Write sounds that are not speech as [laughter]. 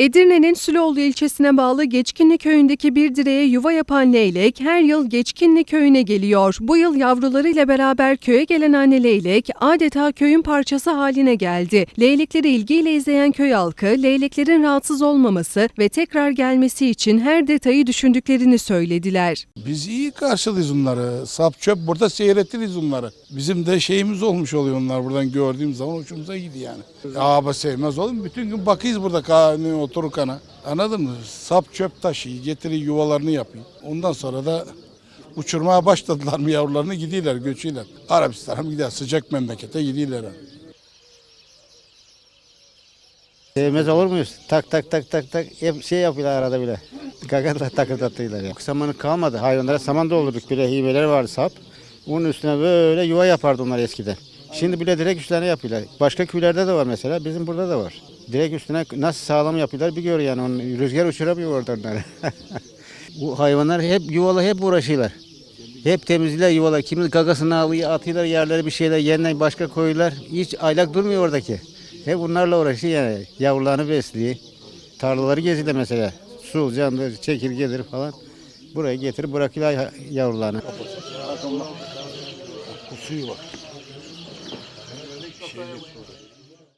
Edirne'nin Süloğlu ilçesine bağlı Geçkinli köyündeki bir direğe yuva yapan leylek her yıl Geçkinli köyüne geliyor. Bu yıl yavrularıyla beraber köye gelen anne leylek adeta köyün parçası haline geldi. Leylekleri ilgiyle izleyen köy halkı leyleklerin rahatsız olmaması ve tekrar gelmesi için her detayı düşündüklerini söylediler. Biz iyi karşılıyız onları. Sap çöp burada seyrettiriz onları. Bizim de şeyimiz olmuş oluyor onlar buradan gördüğüm zaman hoşumuza gidiyor yani. Ağaba sevmez oğlum. Bütün gün bakıyız burada kahve otururken. Anladın mı? Sap çöp taşıyı getirir yuvalarını yapıyor. Ondan sonra da uçurmaya başladılar mı yavrularını gidiyorlar, göçüyorlar. Arabistan'a gider? Sıcak memlekete gidiyorlar. Sevmez olur muyuz? Tak tak tak tak tak hep şey yapıyorlar arada bile. Gaga da takırdatıyorlar ya. Samanı kalmadı. Hayvanlara saman doldurduk bile himeler vardı sap. Onun üstüne böyle yuva yapardı onlar eskiden. Şimdi bile direkt üstlerine yapıyorlar. Başka köylerde de var mesela. Bizim burada da var. Direkt üstüne nasıl sağlam yapıyorlar bir gör yani. Onu, rüzgar uçuramıyor orada onları. [laughs] Bu hayvanlar hep yuvalı hep uğraşıyorlar. Hep temizliyorlar yuvalar. Kimi gagasını alıyor, atıyorlar yerlere bir şeyler yeniden başka koyuyorlar. Hiç aylak durmuyor oradaki. Hep bunlarla uğraşıyor yani. Yavrularını besliyor. Tarlaları geziyor mesela. Su, candır, çekirgedir falan. Buraya getirip bırakıyorlar yavrularını. Suyu bak.